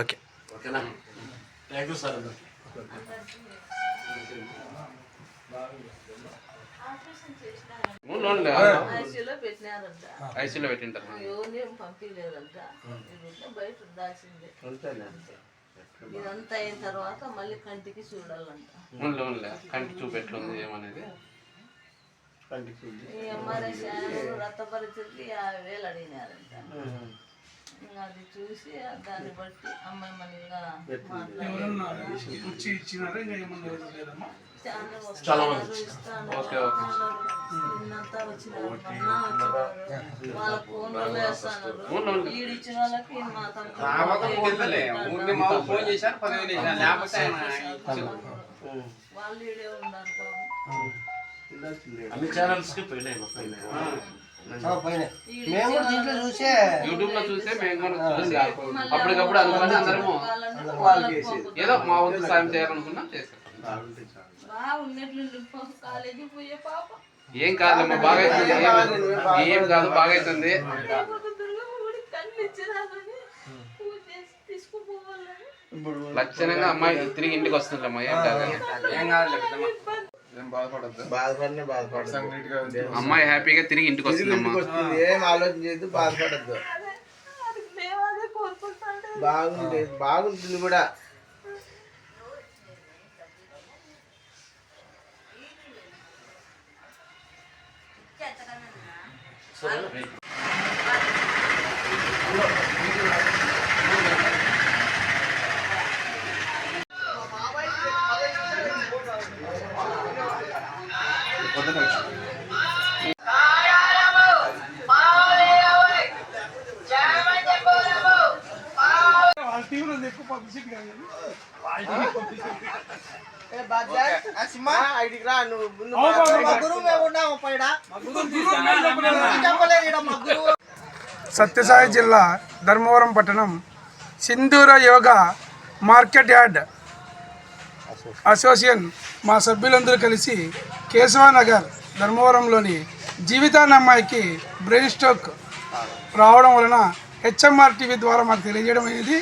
Okay. ఐసీలో పెట్టినారంట. ఐసీలో పెట్టింటారు. పంపించలేదంట. బయట ఉండాల్సిందే. ఇదంతా అయిన తర్వాత మళ్ళీ కంటికి చూడాలంట. ఓన్లీ కంటి చూపెట్లుంది ఏమనేది? ఈ ఎంఆర్ఐ స్కాన్ రక్త పరీక్షకి యాభై వేలు అడిగినారంట. అది చూసి దాన్ని బట్టి అమ్మాయి మన ఇంకా మాట్లాడాలి కుర్చీ ఇచ్చినారా? ఇంకా ఏమన్నా లేదమ్మా? చాలా ఫోన్ చేశారు పదివేలు వేసారు లేకపోతే వాళ్ళు అన్ని ఛానల్స్కి పోయినాయి మేము కూడా దీంట్లో చూసే. యూట్యూబ్లో చూస్తే మేము కూడా చూసి. అప్పటికప్పుడు అనుకుని అందరము. ఏదో మా వంతు సాయం చేయాలనుకున్నాం పాప. ఏం కాదమ్మా బాగా అవుతుంది ఏం- కాదు బాగా అవుతుంది చేసి లక్షణంగా అమ్మాయి తిరిగి ఇంటికి వస్తుందమ్మా ఏం కాదు ఏం కాదు బాధపడిన అమ్మాయి హ్యాపీగా తిరిగి ఇంటికి వస్తుందమ్మా. ఏం ఆలోచన చేయదు బాధపడద్దు. అదే అది మేము అదే కోరుకుంటాంటే బాగుండేది బాగుంటుంది కూడా ఐడికి రా నువ్వు ముందు మా గురువు మేము ఉన్నాము పైన చెప్పలేదు ఈడ మా గురువు. సత్యసాయి జిల్లా ధర్మవరం పట్టణం సింధూర యోగా మార్కెట్ యార్డ్. అసోసియేషన్ మా సభ్యులందరూ కలిసి కేశవనగర్ ధర్మవరంలోని జీవితాన్ని అమ్మాయికి బ్రెయిన్ స్ట్రోక్ రావడం వలన హెచ్ఎంఆర్ టీవీ ద్వారా మాకు తెలియజేయడం అనేది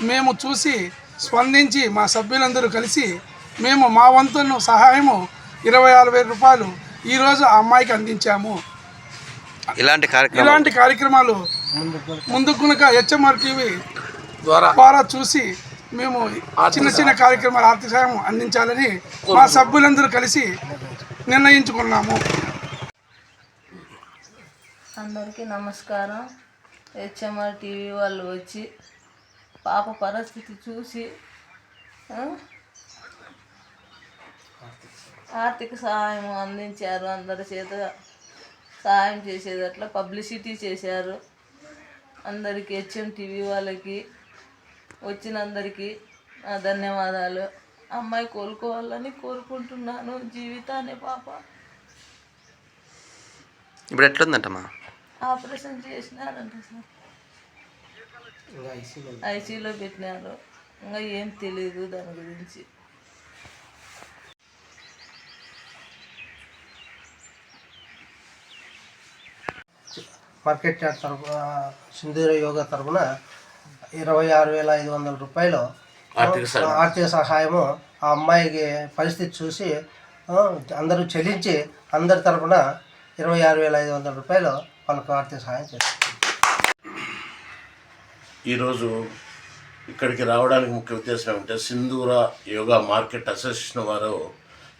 మేము చూసి స్పందించి మా సభ్యులందరూ కలిసి మేము మా వంతును సహాయము ఇరవై ఆరు వేల రూపాయలు ఈరోజు ఆ అమ్మాయికి అందించాము. ఇలాంటి ఇలాంటి కార్యక్రమాలు ముందు కనుక హెచ్ఎంఆర్ టీవీ ద్వారా చూసి మేము చిన్న చిన్న కార్యక్రమాలు ఆర్థిక సాయం అందించాలని మా సభ్యులందరూ కలిసి నిర్ణయించుకున్నాము. అందరికీ నమస్కారం. హెచ్ఎంఆర్ టీవీ వాళ్ళు వచ్చి పాప పరిస్థితి చూసి ఆర్థిక సహాయం అందించారు అందరి చేత. సహాయం చేసేదట్లా పబ్లిసిటీ చేశారు. అందరికీ హెచ్ఎం టీవీ వాళ్ళకి వచ్చిన అందరికీ నా ధన్యవాదాలు. అమ్మాయి కోలుకోవాలని కోరుకుంటున్నాను జీవిత అనే పాప. ఇప్పుడు ఎట్లుందంటమ్మా? Operation చేసినారంట sir. ఐసీలో పెట్టినారు. ఇంకా ఏం తెలియదు దాని గురించి. మార్కెట్ యార్డ్ తరఫున సింధూర యోగా తరఫున ఇరవై ఆరు వేల ఐదు వందల రూపాయలు ఆర్థిక సహాయము ఆ అమ్మాయికి పరిస్థితి చూసి అందరూ చెల్లించి అందరి తరఫున ఇరవై ఆరు వేల ఐదు వందల రూపాయలు వాళ్ళకు ఆర్థిక సహాయం చేస్తారు ఈరోజు ఇక్కడికి రావడానికి ముఖ్య ఉద్దేశం ఏమంటే సింధూర యోగా మార్కెట్ అసోసియేషన్ వారు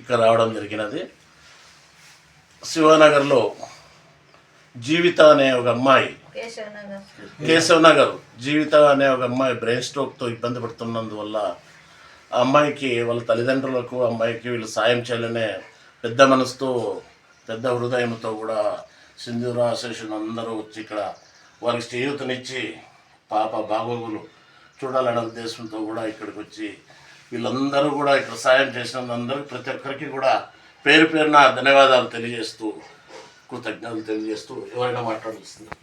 ఇక్కడ రావడం జరిగినది. శివనగర్లో జీవిత అనే ఒక అమ్మాయి కేశవ్ నగర్ జీవిత అనే ఒక అమ్మాయి బ్రెయిన్ స్ట్రోక్తో ఇబ్బంది పడుతున్నందువల్ల ఆ అమ్మాయికి వాళ్ళ తల్లిదండ్రులకు అమ్మాయికి వీళ్ళు సాయం చేయాలనే పెద్ద మనసుతో పెద్ద హృదయంతో కూడా సింధూర అసోసియేషన్ అందరూ వచ్చి ఇక్కడ వారికి చేయూతనిచ్చి పాప బాగోగులు చూడాలనే ఉద్దేశంతో కూడా ఇక్కడికి వచ్చి వీళ్ళందరూ కూడా ఇక్కడ సాయం చేసినందరూ ప్రతి ఒక్కరికి కూడా పేరు పేరున ధన్యవాదాలు తెలియజేస్తూ కృతజ్ఞతలు తెలియజేస్తూ ఎవరైనా మాట్లాడుతుంది